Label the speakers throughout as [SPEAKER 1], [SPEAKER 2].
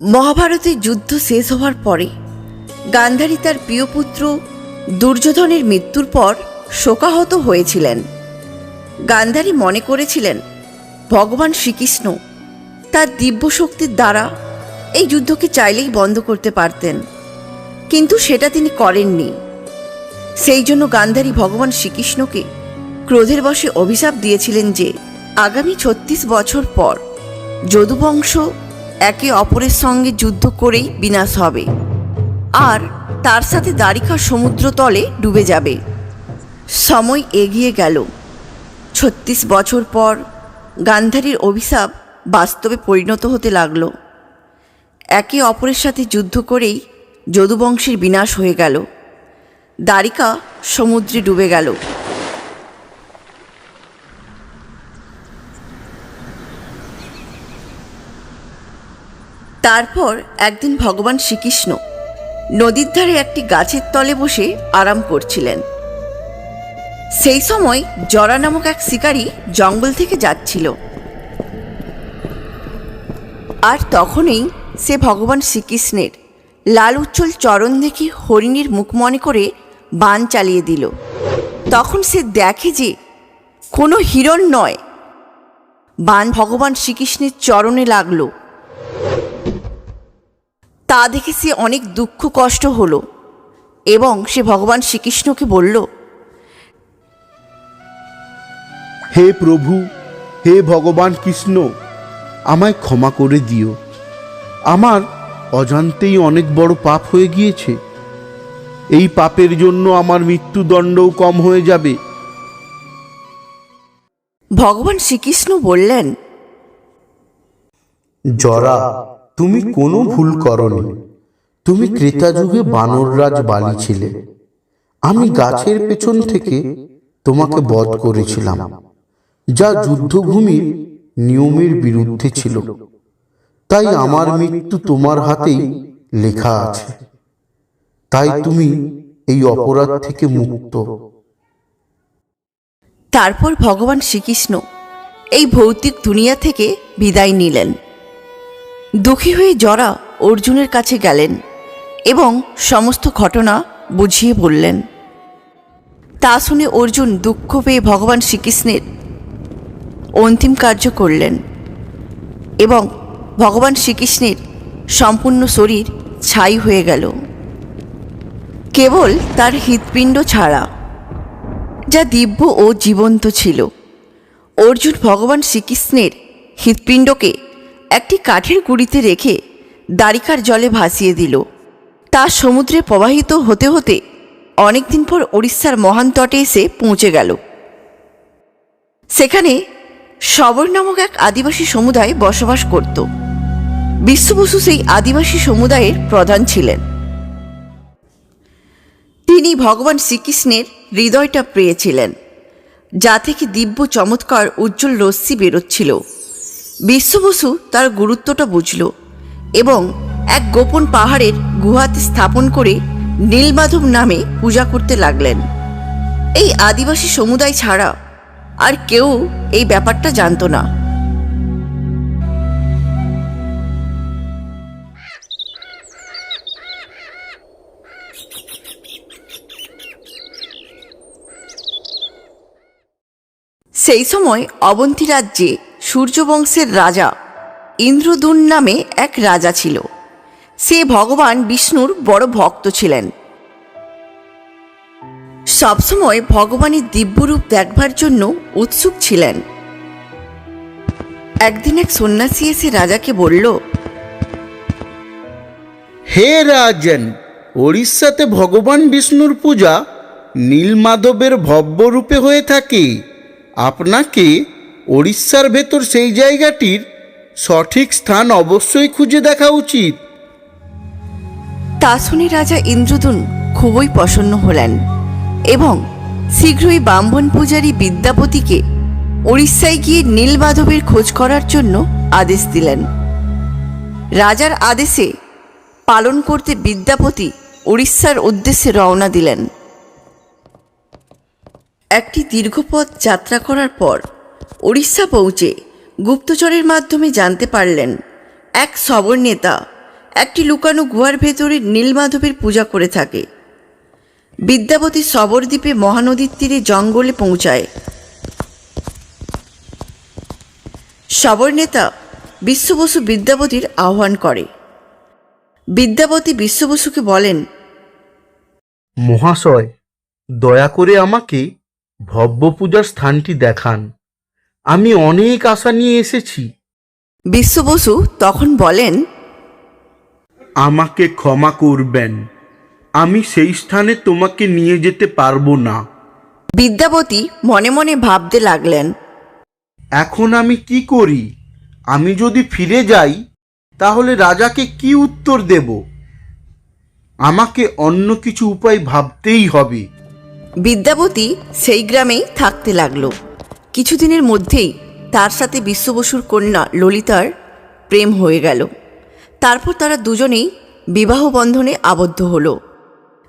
[SPEAKER 1] মহাভারতের যুদ্ধ শেষ হওয়ার পরে গান্ধারী তার প্রিয় পুত্র দুর্যোধনের মৃত্যুর পর শোকাহত হয়েছিলেন। গান্ধারী মনে করেছিলেন, ভগবান শ্রীকৃষ্ণ তার দিব্য শক্তির দ্বারা এই যুদ্ধকে চাইলেই বন্ধ করতে পারতেন, কিন্তু সেটা তিনি করেননি। সেই জন্য গান্ধারী ভগবান শ্রীকৃষ্ণকে ক্রোধের বশে অভিশাপ দিয়েছিলেন যে, আগামী ছত্রিশ বছর পর যদুবংশ একে অপরের সঙ্গে যুদ্ধ করেই বিনাশ হবে। আর তার সাথে দ্বারিকা সমুদ্র তলে ডুবে যাবে। সময় এগিয়ে গেল। ছত্রিশ বছর পর গান্ধারীর অভিশাপ বাস্তবে পরিণত হতে লাগল। একে অপরের সাথে যুদ্ধ করেই যদুবংশের বিনাশ হয়ে গেল। দ্বারিকা সমুদ্রে ডুবে গেল। তারপর একদিন ভগবান শ্রীকৃষ্ণ নদীর ধারে একটি গাছের তলে বসে আরাম করছিলেন। সেই সময় জরা নামক এক শিকারী জঙ্গল থেকে যাচ্ছিল। আর তখনই সে ভগবান শ্রীকৃষ্ণের লাল উজ্জ্বল চরণ দেখে হরিণীর মুখ মনে করে বান চালিয়ে দিল। তখন সে দেখে যে কোনো হিরণ নয়। বান ভগবান শ্রীকৃষ্ণের চরণে লাগল। তা দেখে সে অনেক দুঃখ কষ্ট হলো এবং সে ভগবান শ্রীকৃষ্ণকে বলল
[SPEAKER 2] হে প্রভু হে ভগবান কৃষ্ণ আমায় ক্ষমা করে দিও। আমার অজান্তেই অনেক বড় পাপ হয়ে গিয়েছে। এই পাপের জন্য আমার মৃত্যুদণ্ডও কম হয়ে যাবে।
[SPEAKER 1] ভগবান শ্রীকৃষ্ণ বললেন
[SPEAKER 2] জরা তুমি কোনো ভুল করনি। তুমি ক্রেতা যুগে বানররাজ বালি ছিলে। আমি গাছের পেছন থেকে তোমাকে বধ করেছিলাম যা যুদ্ধভূমির নিয়মের বিরুদ্ধে ছিল। তাই আমার মৃত্যু তোমার হাতেই লেখা আছে। তাই তুমি এই অপরাধ থেকে মুক্ত।
[SPEAKER 1] তারপর ভগবান শ্রীকৃষ্ণ এই ভৌতিক দুনিয়া থেকে বিদায় নিলেন। দুঃখী হয়ে জরা অর্জুনের কাছে গেলেন এবং সমস্ত ঘটনা বুঝিয়ে বললেন। তা শুনে অর্জুন দুঃখ পেয়ে ভগবান শ্রীকৃষ্ণের অন্তিম কার্য করলেন এবং ভগবান শ্রীকৃষ্ণের সম্পূর্ণ শরীর ছাই হয়ে গেল। কেবল তার হৃৎপিণ্ড ছাড়া যা দিব্য ও জীবন্ত ছিল। অর্জুন ভগবান শ্রীকৃষ্ণের হৃৎপিণ্ডকে একটি কাঠের গুঁড়িতে রেখে দ্বারিকার জলে ভাসিয়ে দিল। তা সমুদ্রে প্রবাহিত হতে হতে অনেকদিন পর ওড়িশার মহান তটে এসে পৌঁছে গেল। সেখানে সবর নামক এক আদিবাসী সমুদায় বসবাস করত। বিশ্ববসু সেই আদিবাসী সমুদায়ের প্রধান ছিলেন। তিনি ভগবান শ্রীকৃষ্ণের হৃদয়টা পেয়েছিলেন, যা থেকে দিব্য চমৎকার উজ্জ্বল রশ্মি বেরোচ্ছিল। বিশ্ববসু তার গুরুত্বটা বুঝল এবং এক গোপন পাহাড়ের গুহাতে স্থাপন করে নীলমাধব নামে পূজা করতে লাগলেন। এই আদিবাসী সমুদায় ছাড়া আর কেউ এই ব্যাপারটা জানতো না। সেই সময় অবন্তী রাজ্যে সূর্যবংশের রাজা ইন্দ্রদুন নামে এক রাজা ছিল। সে ভগবান বিষ্ণুর বড় ভক্ত ছিলেন। সবসময় ভগবানের দিব্যরূপ দেখবার জন্য উৎসুক ছিলেন। একদিন এক সন্ন্যাসী এসে রাজাকে বলল,
[SPEAKER 2] হে রাজন, ওড়িশাতে ভগবান বিষ্ণুর পূজা নীলমাধবের ভব্য রূপে হয়ে থাকে। আপনাকে ওড়িশার ভেতর সেই জায়গাটির সঠিক স্থান অবশ্যই খুঁজে দেখা উচিত।
[SPEAKER 1] তা শুনে রাজা ইন্দ্রদুন খুবই প্রসন্ন হলেন এবং শীঘ্রই বাম্বন পূজারী বিদ্যাপতিকে উড়িষ্যায় গিয়ে নীলমাধবের খোঁজ করার জন্য আদেশ দিলেন। রাজার আদেশে পালন করতে বিদ্যাপতি উড়িষ্যার উদ্দেশ্যে রওনা দিলেন। একটি দীর্ঘ পথ যাত্রা করার পর উড়িষ্যা পৌঁছে গুপ্তচরের মাধ্যমে জানতে পারলেন, এক সবর নেতা একটি লুকানো গুহার ভেতরে নীলমাধবের পূজা করে থাকে। বিদ্যাপতি সবরদ্বীপে মহানদীর তীরে জঙ্গলে পৌঁছায়। সবর নেতা বিশ্ববসু বিদ্যাপতির আহ্বান করে। বিদ্যাপতি বিশ্ববসুকে বলেন,
[SPEAKER 2] মহাশয়, দয়া করে আমাকে ভব্য পূজার স্থানটি দেখান। আমি অনেক আশা নিয়ে এসেছি।
[SPEAKER 1] বিশ্ববসু তখন বলেন
[SPEAKER 2] আমাকে ক্ষমা করবেন। আমি সেই স্থানে তোমাকে নিয়ে যেতে পারব না।
[SPEAKER 1] বিদ্যাপতি মনে মনে ভাবতে লাগলেন
[SPEAKER 2] এখন আমি কি করি? আমি যদি ফিরে যাই তাহলে রাজাকে কি উত্তর দেব? আমাকে অন্য কিছু উপায় ভাবতেই হবে।
[SPEAKER 1] বিদ্যাপতি সেই গ্রামেই থাকতে লাগল। কিছুদিনের মধ্যেই তার সাথে বিশ্ববসুর কন্যা ললিতার প্রেম হয়ে গেল। তারপর তারা দুজনেই বিবাহ বন্ধনে আবদ্ধ হল।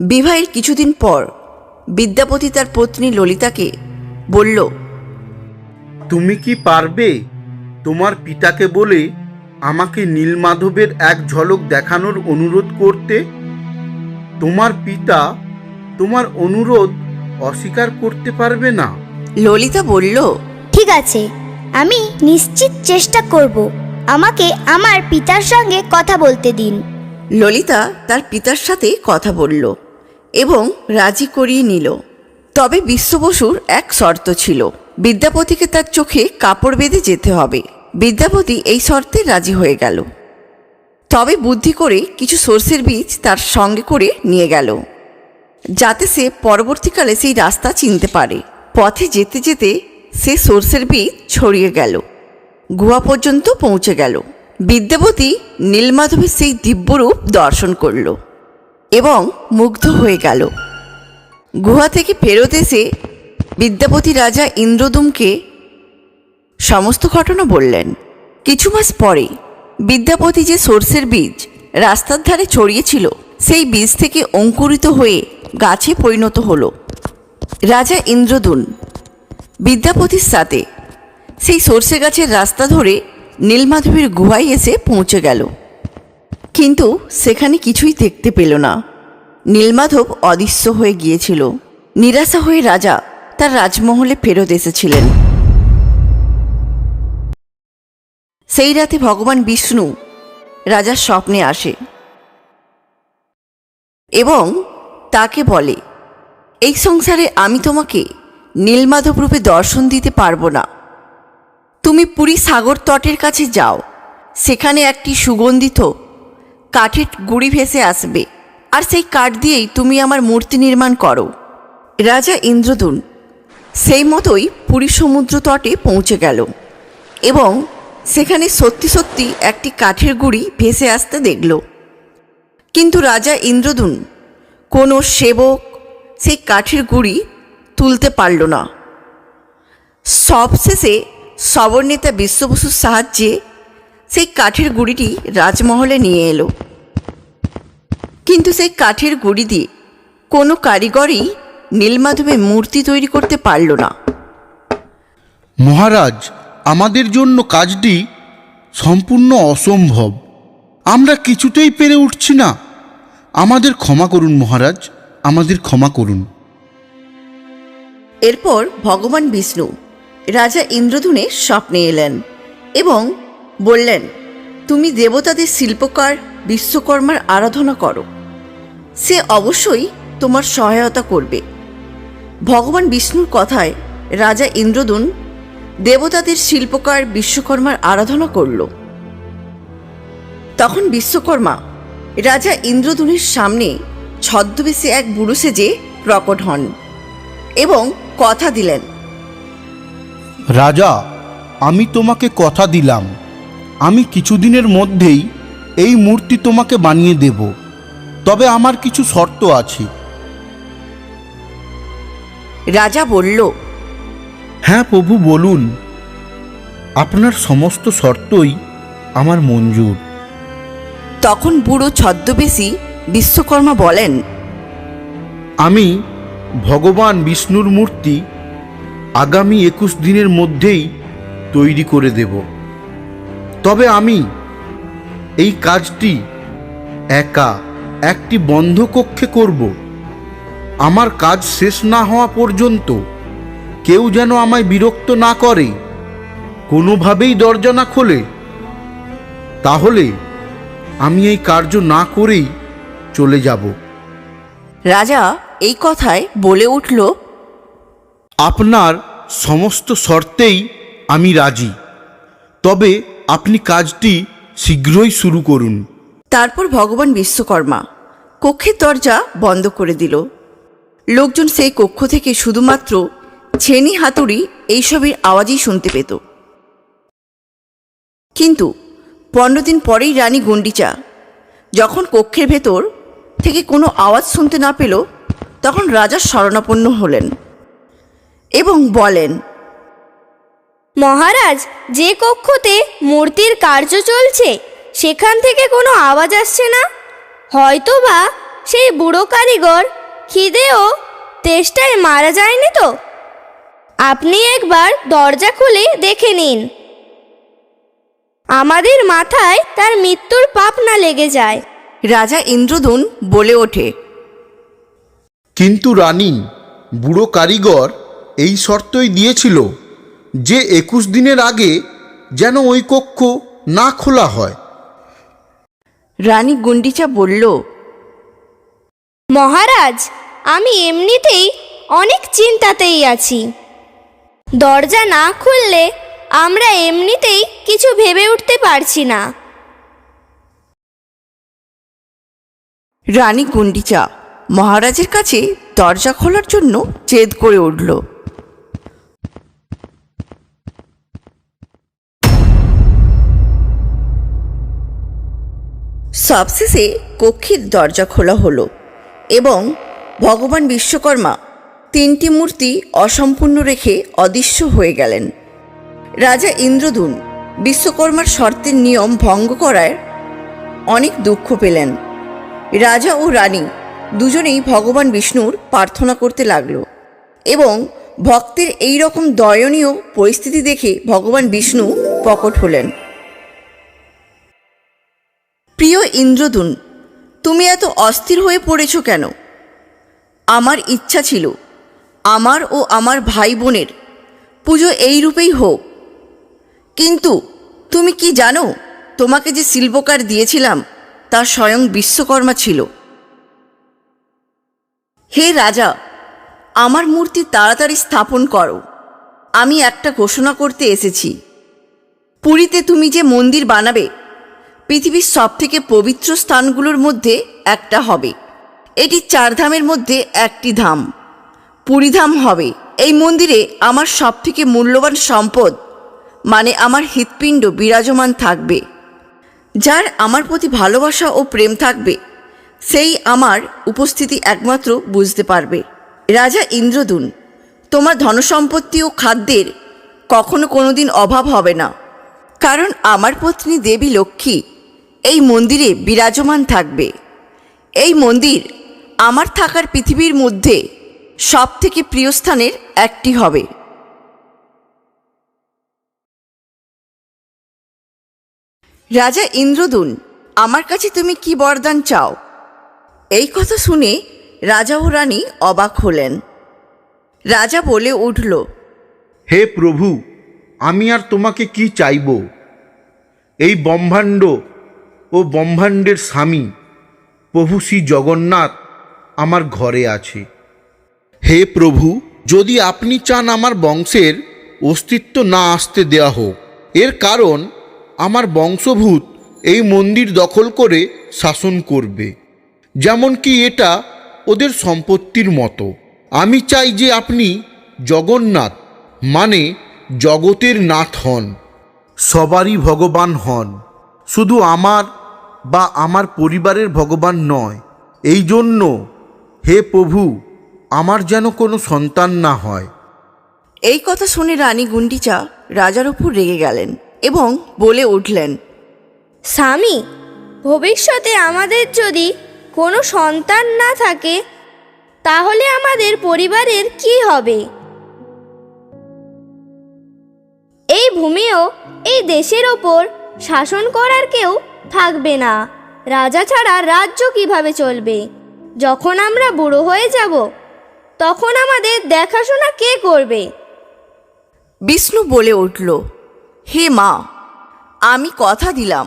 [SPEAKER 1] বিবাহের কিছুদিন পর বিদ্যাপতি তার পত্নী ললিতাকে বলল,
[SPEAKER 2] তুমি কি পারবে তোমার পিতাকে বলে আমাকে নীলমাধবের এক ঝলক দেখানোর অনুরোধ করতে? তোমার পিতা তোমার অনুরোধ অস্বীকার করতে পারবে না?
[SPEAKER 1] ললিতা বলল
[SPEAKER 3] ঠিক আছে আমি নিশ্চিত চেষ্টা করব। আমাকে আমার পিতার সঙ্গে কথা বলতে দিন।
[SPEAKER 1] ললিতা তার পিতার সাথে কথা বলল এবং রাজি করিয়ে নিল। তবে বিশ্ববসুর এক শর্ত ছিল বিদ্যাপতিকে তার চোখে কাপড় বেঁধে যেতে হবে। বিদ্যাপতি এই শর্তে রাজি হয়ে গেল। তবে বুদ্ধি করে কিছু সর্ষের বীজ তার সঙ্গে করে নিয়ে গেল যাতে সে পরবর্তীকালে সেই রাস্তা চিনতে পারে। পথে যেতে যেতে সে সর্ষের বীজ ছড়িয়ে গেল। গুহা পর্যন্ত পৌঁছে গেল। বিদ্যাপতি নীলমাধবের সেই দিব্যরূপ দর্শন করল এবং মুগ্ধ হয়ে গেল। গুহা থেকে ফেরত এসে বিদ্যাপতি রাজা ইন্দ্রদুমকে সমস্ত ঘটনা বললেন। কিছু মাস পরে বিদ্যাপতি যে সর্ষের বীজ রাস্তার ধারে ছড়িয়েছিল, সেই বীজ থেকে অঙ্কুরিত হয়ে গাছে পরিণত হলো। রাজা ইন্দ্রদুন, বিদ্যাপতির সাথে সেই সর্ষে গাছের রাস্তা ধরে নীলমাধবীর গুহায় এসে পৌঁছে গেল। কিন্তু সেখানে কিছুই দেখতে পেল না। নীলমাধব অদৃশ্য হয়ে গিয়েছিল। নিরাশা হয়ে রাজা তার রাজমহলে ফেরত এসেছিলেন। সেই রাতে ভগবান বিষ্ণু রাজার স্বপ্নে আসে এবং তাকে বলে এই সংসারে আমি তোমাকে নীলমাধব রূপে দর্শন দিতে পারব না। তুমি পুরী সাগর তটের কাছে যাও। সেখানে একটি সুগন্ধিত কাঠের গুড়ি ভেসে আসবে। আর সেই কাঠ দিয়েই তুমি আমার মূর্তি নির্মাণ করো। রাজা ইন্দ্রদুন সেই মতোই পুরী সমুদ্র তটে পৌঁছে গেল এবং সেখানে সত্যি সত্যি একটি কাঠের গুড়ি ভেসে আসতে দেখল। কিন্তু রাজা ইন্দ্রদুন কোনো সেবক সেই কাঠের গুড়ি তুলতে পারল না। সবশেষে সবরনেতা বিশ্ববসুর সাহায্যে সেই কাঠের গুড়িটি রাজমহলে নিয়ে এলো। কিন্তু সেই কাঠের গুড়ি দিয়ে কোনো কারিগরই নীলমাধবের মূর্তি তৈরি করতে পারল না।
[SPEAKER 2] মহারাজ, আমাদের জন্য কাজটি সম্পূর্ণ অসম্ভব। আমরা কিছুতেই পেরে উঠছি না। আমাদের ক্ষমা করুন মহারাজ। আমাদের ক্ষমা করুন।
[SPEAKER 1] এরপর ভগবান বিষ্ণু রাজা ইন্দ্রধুনের স্বপ্নে এলেন এবং বললেন, তুমি দেবতাদের শিল্পকার, বিশ্বকর্মার আরাধনা করো। সে অবশ্যই তোমার সহায়তা করবে। ভগবান বিষ্ণুর কথায় রাজা ইন্দ্রদুন দেবতাদের শিল্পকার, বিশ্বকর্মার আরাধনা করল। তখন বিশ্বকর্মা রাজা ইন্দ্রদুনের সামনে ছদ্মবেশে এক বুড়ো সেজে প্রকট হন এবং কথা দিলেন
[SPEAKER 2] রাজা আমি তোমাকে কথা দিলাম। আমি কিছুদিনের মধ্যেই এই মূর্তি তোমাকে বানিয়ে দেব। তবে আমার কিছু শর্ত আছে।
[SPEAKER 1] রাজা বলল
[SPEAKER 2] হ্যাঁ প্রভু বলুন। আপনার সমস্ত শর্তই আমার মঞ্জুর।
[SPEAKER 1] তখন বুড়ো ছদ্মবেশী বিশ্বকর্মা বলেন,
[SPEAKER 2] আমি ভগবান বিষ্ণুর মূর্তি আগামী একুশ দিনের মধ্যেই তৈরি করে দেব। তবে আমি এই কাজটি একা, একটি বন্ধ কক্ষে করব। আমার কাজ শেষ না হওয়া পর্যন্ত কেউ যেন আমায় বিরক্ত না করে, কোনোভাবেই দরজা না খোলে। তাহলে আমি এই কার্য না করেই চলে যাব।
[SPEAKER 1] রাজা এই কথায় বলে উঠল
[SPEAKER 2] আপনার সমস্ত শর্তেই আমি রাজি। তবে আপনি কাজটি শীঘ্রই শুরু করুন।
[SPEAKER 1] তারপর ভগবান বিশ্বকর্মা কক্ষের দরজা বন্ধ করে দিল। লোকজন সেই কক্ষ থেকে শুধুমাত্র ছেনি হাতুড়ি এইসবের আওয়াজই শুনতে পেত। কিন্তু পনেরো দিন পরেই রানী গুন্ডিচা যখন কক্ষের ভেতর থেকে কোনো আওয়াজ শুনতে না পেল, তখন রাজা শরণাপন্ন হলেন এবং বলেন,
[SPEAKER 4] মহারাজ, যে কক্ষতে মূর্তির কার্য চলছে, সেখান থেকে কোনো আওয়াজ আসছে না? হয়তোবা সেই বুড়ো কারিগর খিদেও তেষ্টায় মারা যায়নি তো? আপনি একবার দরজা খুলে দেখে নিন। আমাদের মাথায় তার মৃত্যুর পাপ না লেগে যায়।
[SPEAKER 1] রাজা ইন্দ্রদুন বলে ওঠে।
[SPEAKER 2] কিন্তু রানী বুড়ো কারিগর এই শর্তই দিয়েছিল যে একুশ দিনের আগে যেন ওই কক্ষ না খোলা হয়।
[SPEAKER 1] রানী গুন্ডিচা বলল
[SPEAKER 4] মহারাজ আমি এমনিতেই অনেক চিন্তাতেই আছি। দরজা না খুললে আমরা এমনিতেই কিছু ভেবে উঠতে পারছি না।
[SPEAKER 1] রানী গুন্ডিচা মহারাজের কাছে দরজা খোলার জন্য জেদ করে উঠল। সবশেষে কক্ষের দরজা খোলা হলো এবং ভগবান বিশ্বকর্মা তিনটি মূর্তি অসম্পূর্ণ রেখে অদৃশ্য হয়ে গেলেন। রাজা ইন্দ্রদুন বিশ্বকর্মার শর্তের নিয়ম ভঙ্গ করায় অনেক দুঃখ পেলেন। রাজা ও রানী দুজনেই ভগবান বিষ্ণুর প্রার্থনা করতে লাগল এবং ভক্তের এই রকম দয়নীয় পরিস্থিতি দেখে ভগবান বিষ্ণু প্রকট হলেন। প্রিয় ইন্দ্রদুন, তুমি এত অস্থির হয়ে পড়েছ কেন? আমার ইচ্ছা ছিল, আমার ও আমার ভাই বোনের পুজো এই রূপেই হোক। কিন্তু তুমি কি জানো, তোমাকে যে শিল্পকার দিয়েছিলাম তা স্বয়ং বিশ্বকর্মা ছিল। হে রাজা, আমার মূর্তি তাড়াতাড়ি স্থাপন করো। আমি একটা ঘোষণা করতে এসেছি। পুরীতে তুমি যে মন্দির বানাবে, পৃথিবীর সবথেকে পবিত্র স্থানগুলোর মধ্যে একটা হবে। এটি চার ধামের মধ্যে একটি ধাম। পুরীধাম হবে। এই মন্দিরে আমার সবথেকে মূল্যবান সম্পদ মানে আমার হৃৎপিণ্ড বিরাজমান থাকবে। যার আমার প্রতি ভালোবাসা ও প্রেম থাকবে, সেই আমার উপস্থিতি একমাত্র বুঝতে পারবে। রাজা ইন্দ্রদুন, তোমার ধনসম্পত্তি ও খাদ্যের কখনো কোনোদিন অভাব হবে না। কারণ আমার পত্নী দেবী লক্ষ্মী এই মন্দিরে বিরাজমান থাকবে। এই মন্দির আমার থাকার পৃথিবীর মধ্যে সব থেকে প্রিয় স্থানের একটি হবে। রাজা ইন্দ্রদুন আমার কাছে তুমি কি বরদান চাও? এই কথা শুনে রাজা ও রানী অবাক হলেন। রাজা বলে উঠল
[SPEAKER 2] হে প্রভু আমি আর তোমাকে কি চাইব? এই ব্রহ্মাণ্ড ও ব্রহ্মাণ্ডের স্বামী প্রভু শ্রী জগন্নাথ আমার ঘরে আছে। হে প্রভু যদি আপনি চান আমার বংশের অস্তিত্ব না আসতে দেয়া হোক এর কারণ আমার বংশভূত এই মন্দির দখল করে শাসন করবে। যেমন কি এটা ওদের সম্পত্তির মতো। আমি চাই যে আপনি জগন্নাথ মানে জগতের নাথ হন। সবারই ভগবান হন। শুধু আমার বা আমার পরিবারের ভগবান নয় এই জন্য হে প্রভু, আমার যেন কোনো সন্তান না হয়।
[SPEAKER 1] এই কথা শুনে রানী গুন্ডিচা রাজার উপর রেগে গেলেন। এবং বলে উঠলেন
[SPEAKER 4] স্বামী ভবিষ্যতে আমাদের যদি কোনো সন্তান না থাকে তাহলে আমাদের পরিবারের কি হবে? এই ভূমিও এই দেশের ওপর শাসন করার কেউ থাকবে না। রাজা ছাড়া রাজ্য কীভাবে চলবে? যখন আমরা বুড়ো হয়ে যাব তখন আমাদের দেখাশোনা কে করবে?
[SPEAKER 1] বিষ্ণু বলে উঠল হে মা, আমি কথা দিলাম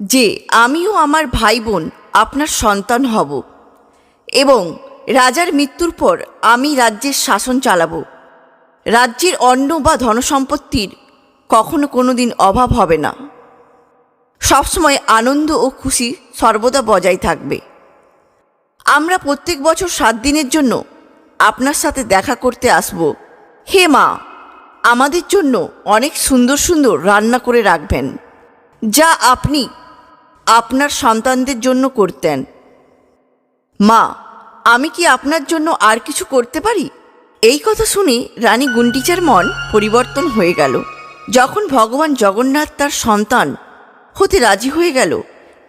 [SPEAKER 1] যে আমিও আমার ভাই বোন আপনার সন্তান হব এবং রাজার মৃত্যুর পর আমি রাজ্যের শাসন চালাবো। রাজ্যের অন্ন বা ধনসম্পত্তির কখনো কোনো দিন অভাব হবে না। সবসময় আনন্দ ও খুশি সর্বদা বজায় থাকবে। আমরা প্রত্যেক বছর সাত দিনের জন্য আপনার সাথে দেখা করতে আসব। হে মা আমাদের জন্য অনেক সুন্দর সুন্দর রান্না করে রাখবেন, যা আপনি আপনার সন্তানদের জন্য করতেন। মা, আমি কি আপনার জন্য আর কিছু করতে পারি? এই কথা শুনে রানী গুন্ডিচার মন পরিবর্তন হয়ে গেল। যখন ভগবান জগন্নাথ তার সন্তান হতে রাজি হয়ে গেল,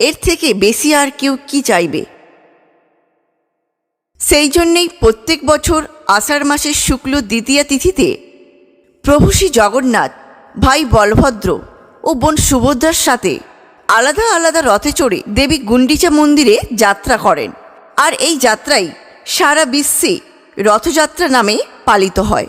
[SPEAKER 1] এর থেকে বেশি আর কেউ কি চাইবে? সেই জন্যেই প্রত্যেক বছর আষাঢ় মাসের শুক্ল দ্বিতীয়া তিথিতে প্রভু শ্রী জগন্নাথ, ভাই বলভদ্র ও বোন সুভদ্রার সাথে আলাদা আলাদা রথে চড়ে দেবী গুন্ডিচা মন্দিরে যাত্রা করেন। আর এই যাত্রাই সারা বিশ্বে রথযাত্রা নামে পালিত হয়।